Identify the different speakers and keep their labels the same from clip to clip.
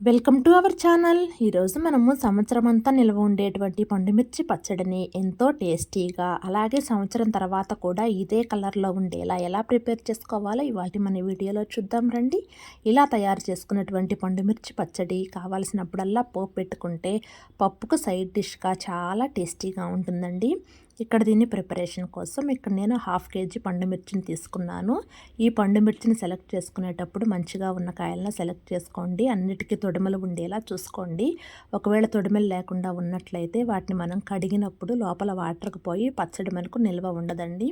Speaker 1: Welcome to our channel. ఈరోజు మనము సంవత్సరం అంతా నిల్వ ఉండేటువంటి పండుమిర్చి పచ్చడిని ఎంతో టేస్టీగా అలాగే సంవత్సరం తర్వాత కూడా ఇదే కలర్లో ఉండేలా ఎలా ప్రిపేర్ చేసుకోవాలో ఇవాటి మన వీడియోలో చూద్దాం రండి. ఇలా తయారు చేసుకున్నటువంటి పండుమిర్చి పచ్చడి కావాల్సినప్పుడల్లా పోపు పెట్టుకుంటే పప్పుకు సైడ్ డిష్గా చాలా టేస్టీగా ఉంటుందండి. ఇక్కడ దీన్ని ప్రిపరేషన్ కోసం ఇక్కడ నేను హాఫ్ కేజీ పండు మిర్చిని తీసుకున్నాను. ఈ పండు మిర్చిని సెలెక్ట్ చేసుకునేటప్పుడు మంచిగా ఉన్న కాయలను సెలెక్ట్ చేసుకోండి. అన్నిటికీ తొడిమలు ఉండేలా చూసుకోండి. ఒకవేళ తొడిమలు లేకుండా ఉన్నట్లయితే వాటిని మనం కడిగినప్పుడు లోపల వాటర్కి పోయి పచ్చడి మనకు నిల్వ ఉండదండి.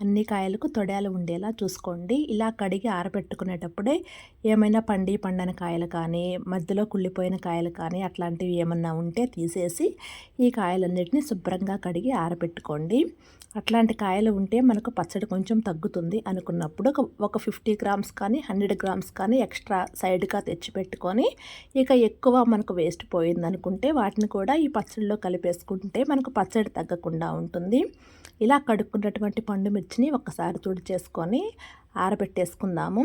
Speaker 1: అన్ని కాయలకు తొడాలు ఉండేలా చూసుకోండి. ఇలా కడిగి ఆరబెట్టుకునేటప్పుడే ఏమైనా పండి పండని కాయలు కానీ మధ్యలో కుళ్ళిపోయిన కాయలు కానీ అట్లాంటివి ఏమన్నా ఉంటే తీసేసి ఈ కాయలన్నిటిని శుభ్రంగా కడిగి ఆరబెట్టుకోండి అట్లాంటి కాయలు ఉంటే మనకు పచ్చడి కొంచెం తగ్గుతుంది అనుకున్నప్పుడు ఒక ఫిఫ్టీ గ్రామ్స్ కానీ హండ్రెడ్ గ్రామ్స్ కానీ ఎక్స్ట్రా సైడ్గా తెచ్చిపెట్టుకొని ఇక ఎక్కువ మనకు వేస్ట్ పోయింది అనుకుంటే వాటిని కూడా ఈ పచ్చడిలో కలిపేసుకుంటే మనకు పచ్చడి తగ్గకుండా ఉంటుంది. ఇలా కడుక్కున్నటువంటి పండు మిర్చిని ఒక్కసారి తుడి చేసుకొని ఆరబెట్టేసుకుందాము.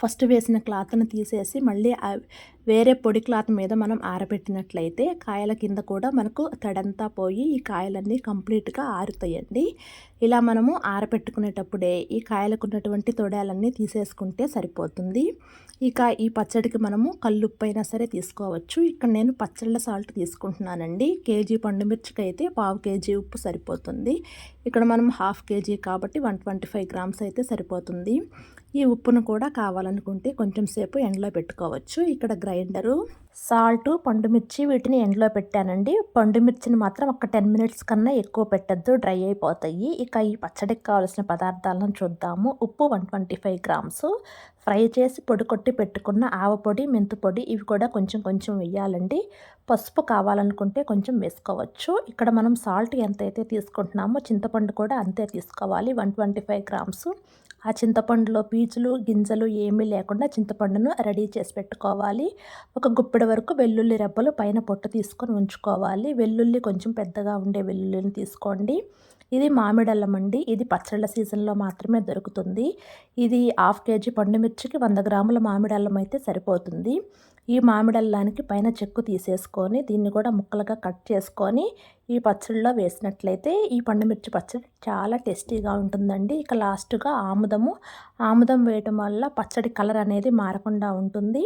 Speaker 1: ఫస్ట్ వేసిన క్లాత్ను తీసేసి మళ్ళీ వేరే పొడి క్లాత్ మీద మనం ఆరబెట్టినట్లయితే కాయల కింద కూడా మనకు తడంతా పోయి ఈ కాయలన్నీ కంప్లీట్గా ఆరుతాయండి. ఇలా మనము ఆరబెట్టుకునేటప్పుడే ఈ కాయలకు ఉన్నటువంటి తొడాలన్నీ తీసేసుకుంటే సరిపోతుంది. ఇక ఈ పచ్చడికి మనము కల్లుప్పు అయినా సరే తీసుకోవచ్చు. ఇక్కడ నేను పచ్చళ్ళ సాల్ట్ తీసుకుంటున్నానండి. కేజీ పండుమిర్చికి అయితే పావు కేజీ ఉప్పు సరిపోతుంది. ఇక్కడ మనం హాఫ్ కేజీ కాబట్టి వన్ ట్వంటీ ఫైవ్ గ్రామ్స్ అయితే సరిపోతుంది. ఈ ఉప్పును కూడా కావాలనుకుంటే కొంచెం సేపు ఎండలో పెట్టుకోవచ్చు. ఇక్కడ గ్రైండరు సాల్ట్ పండుమిర్చి వీటిని ఎండలో పెట్టానండి. పండుమిర్చిని మాత్రం ఒక టెన్ మినిట్స్ కన్నా ఎక్కువ పెట్టద్దు డ్రై అయిపోతాయి. ఇక ఈ పచ్చడికి కావాల్సిన పదార్థాలను చూద్దాము. ఉప్పు one twenty five grams. Fry చేసి పొడి కొట్టి పెట్టుకున్న ఆవ పొడి పొడి ఇవి కూడా కొంచెం కొంచెం వేయాలండి. పసుపు కావాలనుకుంటే కొంచెం వేసుకోవచ్చు. ఇక్కడ మనం సాల్ట్ ఎంతైతే తీసుకుంటున్నామో చింతపండు కూడా అంతే తీసుకోవాలి వన్ ట్వంటీ ఫైవ్ గ్రామ్స్. ఆ చింతపండులో పీచులు గింజలు ఏమీ లేకుండా చింతపండును రెడీ చేసి పెట్టుకోవాలి. ఒక గుప్పెడు వరకు వెల్లుల్లి రెబ్బలు పైన పొట్టు తీసుకొని ఉంచుకోవాలి. వెల్లుల్లి కొంచెం పెద్దగా ఉండే వెల్లుల్లిని తీసుకోండి. ఇది మామిడల్లం అండి. ఇది పచ్చళ్ళ సీజన్లో మాత్రమే దొరుకుతుంది. ఇది హాఫ్ కేజీ పండుమిర్చికి వంద గ్రాముల మామిడల్లం అయితే సరిపోతుంది. ఈ మామిడల్లానికి పైన చెక్కు తీసేసుకొని దీన్ని కూడా ముక్కలుగా కట్ చేసుకొని ఈ పచ్చడిలో వేసినట్లయితే ఈ పండుమిర్చి పచ్చడి చాలా టేస్టీగా ఉంటుందండి. ఇక లాస్ట్గా ఆముదము. ఆముదం వేయటం వల్ల పచ్చడి కలర్ అనేది మారకుండా ఉంటుంది.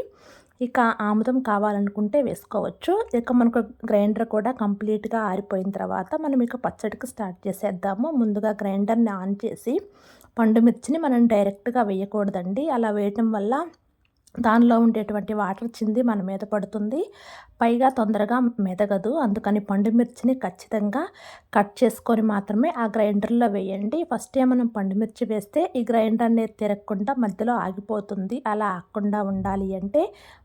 Speaker 1: ఇక ఆముదం కావాలనుకుంటే వేసుకోవచ్చు. ఇక మనకు గ్రైండర్ కూడా కంప్లీట్గా ఆరిపోయిన తర్వాత మనం ఇక పచ్చడికి స్టార్ట్ చేసేద్దాము. ముందుగా గ్రైండర్ని ఆన్ చేసి పండు మిర్చిని మనం డైరెక్ట్గా వేయకూడదండి. అలా వేయటం వల్ల దానిలో ఉండేటువంటి వాటర్ చింది మన మీద పడుతుంది. పైగా తొందరగా మెదగదు. అందుకని పండు మిర్చిని ఖచ్చితంగా కట్ చేసుకొని మాత్రమే ఆ గ్రైండర్లో వేయండి. ఫస్ట్ మనం పండు మిర్చి వేస్తే ఈ గ్రైండర్ అనేది తిరగకుండా మధ్యలో ఆగిపోతుంది. అలా ఆగకుండా ఉండాలి అంటే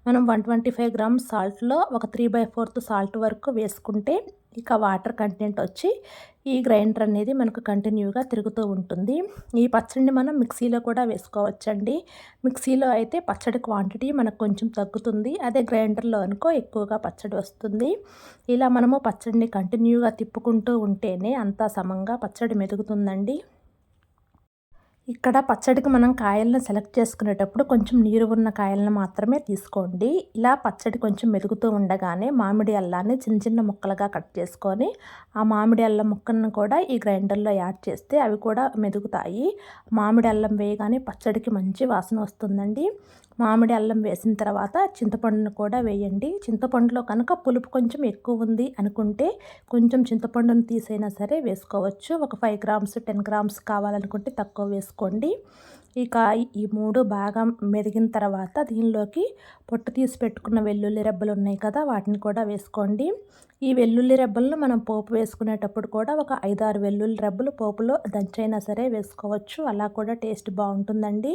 Speaker 1: మనం వన్ ట్వంటీ ఫైవ్ గ్రామ్స్ సాల్ట్లో ఒక త్రీ బై ఫోర్త్ సాల్ట్ వరకు వేసుకుంటే ఇక వాటర్ కంటెంట్ వచ్చి ఈ గ్రైండర్ అనేది మనకు కంటిన్యూగా తిరుగుతూ ఉంటుంది. ఈ పచ్చడిని మనం మిక్సీలో కూడా వేసుకోవచ్చండి. మిక్సీలో అయితే పచ్చడి క్వాంటిటీ మనకు కొంచెం తగ్గుతుంది. అదే గ్రైండర్లో అనుకో ఎక్కువగా పచ్చడి వస్తుంది. ఇలా మనము పచ్చడిని కంటిన్యూగా తిప్పుకుంటూ ఉంటేనే అంతా సమంగా పచ్చడి మెదుగుతుందండి. ఇక్కడ పచ్చడికి మనం కాయలను సెలెక్ట్ చేసుకునేటప్పుడు కొంచెం నీరు ఉన్న కాయలను మాత్రమే తీసుకోండి. ఇలా పచ్చడి కొంచెం మెదుగుతూ ఉండగానే మామిడి అల్లాన్ని చిన్న చిన్న ముక్కలుగా కట్ చేసుకొని ఆ మామిడి అల్లం ముక్కలను కూడా ఈ గ్రైండర్లో యాడ్ చేస్తే అవి కూడా మెదుగుతాయి. మామిడి అల్లం వేయగానే పచ్చడికి మంచి వాసన వస్తుందండి. మామిడి అల్లం వేసిన తర్వాత చింతపండును కూడా వేయండి. చింతపండులో కనుక పులుపు కొంచెం ఎక్కువ ఉంది అనుకుంటే కొంచెం చింతపండును తీసైనా సరే వేసుకోవచ్చు. ఒక ఫైవ్ గ్రామ్స్ టెన్ గ్రామ్స్ కావాలనుకుంటే తక్కువ వేసుకోండి. ఇక ఈ మూడు బాగా మెరిగిన తర్వాత దీనిలోకి పొట్టు తీసి పెట్టుకున్న వెల్లుల్లి రెబ్బలు ఉన్నాయి కదా వాటిని కూడా వేసుకోండి. ఈ వెల్లుల్లి రెబ్బలను మనం పోపు వేసుకునేటప్పుడు కూడా ఒక ఐదారు వెల్లుల్లి రెబ్బలు పోపులో దంచైనా సరే వేసుకోవచ్చు. అలా కూడా టేస్ట్ బాగుంటుందండి.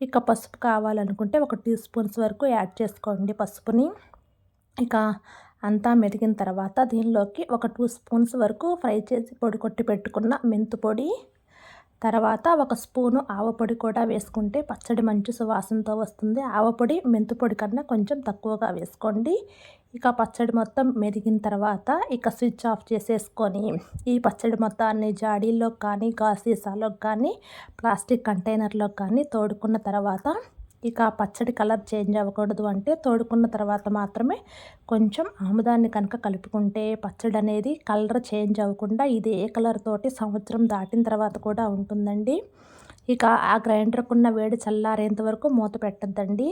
Speaker 1: ఇక పసుపు కావాలనుకుంటే ఒక టీ స్పూన్స్ వరకు యాడ్ చేసుకోండి పసుపుని. ఇక అంతా మెరిగిన తర్వాత దీనిలోకి ఒక టూ స్పూన్స్ వరకు ఫ్రై చేసి పొడి కొట్టి పెట్టుకున్న మెంతు పొడి తర్వాత ఒక స్పూను ఆవపొడి కూడా వేసుకుంటే పచ్చడి మంచి సువాసనతో వస్తుంది. ఆవపొడి మెంతుపొడి కన్నా కొంచెం తక్కువగా వేసుకోండి. ఇక పచ్చడి మొత్తం మెరిగిన తర్వాత ఇక స్విచ్ ఆఫ్ చేసేసుకొని ఈ పచ్చడి మొత్తాన్ని జాడీల్లో కానీ గాసీసాలో కానీ ప్లాస్టిక్ కంటైనర్లో కానీ తోడుకున్న తర్వాత ఇక పచ్చడి కలర్ చేంజ్ అవ్వకూడదు అంటే తోడుకున్న తర్వాత మాత్రమే కొంచెం ఆముదాన్ని కనుక కలుపుకుంటే పచ్చడి అనేది కలర్ చేంజ్ అవ్వకుండా ఇది ఏ కలర్ తోటి సంవత్సరం దాటిన తర్వాత కూడా ఉంటుందండి. ఇక ఆ గ్రైండర్కున్న వేడి చల్లారేంత వరకు మూత పెట్టద్దండి.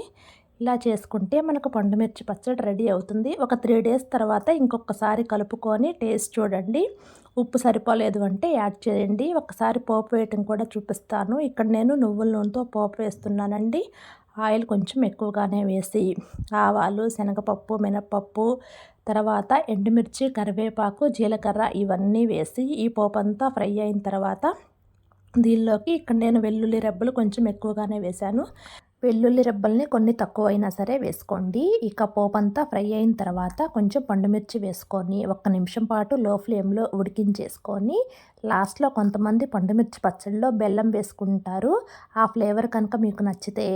Speaker 1: ఇలా చేసుకుంటే మనకు పండుమిర్చి పచ్చడి రెడీ అవుతుంది. ఒక త్రీ డేస్ తర్వాత ఇంకొకసారి కలుపుకొని టేస్ట్ చూడండి. ఉప్పు సరిపోలేదు అంటే యాడ్ చేయండి. ఒకసారి పోపు వేయటం కూడా చూపిస్తాను. ఇక్కడ నేను నువ్వుల నూనెతో పోపు వేస్తున్నానండి. ఆయిల్ కొంచెం ఎక్కువగానే వేసి ఆవాలు శనగపప్పు మినపప్పు తర్వాత ఎండుమిర్చి కరివేపాకు జీలకర్ర ఇవన్నీ వేసి ఈ పోపు అంతా ఫ్రై అయిన తర్వాత దీనిలోకి ఇక్కడ నేను వెల్లుల్లి రెబ్బలు కొంచెం ఎక్కువగానే వేశాను. వెల్లుల్లి రెబ్బల్ని కొన్ని తక్కువ అయినా సరే వేసుకోండి. ఇక పోపంతా ఫ్రై అయిన తర్వాత కొంచెం పండుమిర్చి వేసుకొని ఒక్క నిమిషం పాటు లో ఫ్లేమ్లో ఉడికించేసుకొని లాస్ట్లో కొంతమంది పండుమిర్చి పచ్చడిలో బెల్లం వేసుకుంటారు. ఆ ఫ్లేవర్ కనుక మీకు నచ్చితే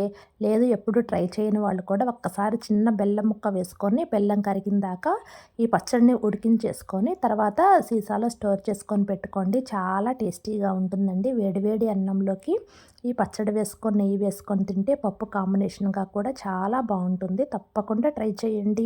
Speaker 1: లేదు ఎప్పుడు ట్రై చేయని వాళ్ళు కూడా ఒక్కసారి చిన్న బెల్లం ముక్క వేసుకొని బెల్లం కరిగిందాక ఈ పచ్చడిని ఉడికించేసుకొని తర్వాత సీసాలో స్టోర్ చేసుకొని పెట్టుకోండి. చాలా టేస్టీగా ఉంటుందండి. వేడివేడి అన్నంలోకి ఈ పచ్చడి వేసుకొని నెయ్యి వేసుకొని తింటే పప్పు పప్పు కాంబినేషన్గా కూడా చాలా బాగుంటుంది. తప్పకుండా ట్రై చేయండి.